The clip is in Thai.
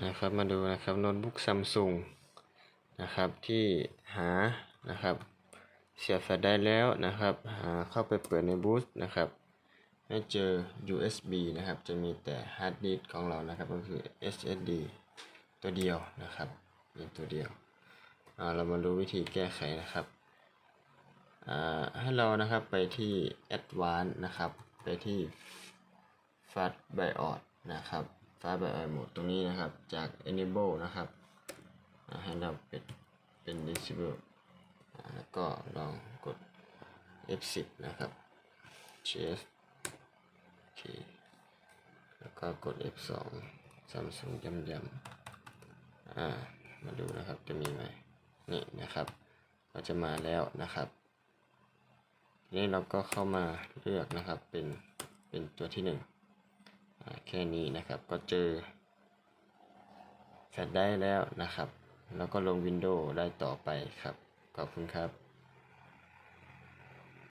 นะครับมาดูนะครับโน้ตบุ๊กซัมซุงนะครับที่หานะครับเสียบแฟลชได้แล้วนะครับหาเข้าไปเปิดในบูตนะครับให้เจอ USB นะครับจะมีแต่ฮาร์ดดิสก์ของเรานะครับก็คือ SSD ตัวเดียวนะครับมีตัวเดียวเรามาดูวิธีแก้ไขนะครับให้เรานะครับไปที่ Advanced นะครับไปที่ Fast BIOS นะครับ Fast BIOS Mode ตรงนี้นะครับ จาก Enable นะครับให้เราเป็นเป็น Disable แล้วก็ลองกด F10 นะครับ Shift โอเคแล้วก็กด F2 Samsung ย้ำย้ำอ่ามาดูนะครับจะมีไหมนี่นะครับ ก็จะมาแล้วนะครับทีนี้เราก็เข้ามาเลือกนะครับเป็นเป็นตัวที่หนึ่ง แค่นี้นะครับก็เจอแฟลชได้แล้วนะครับ แล้วก็ลงวินโดว์ได้ต่อไปครับ ขอบคุณครับ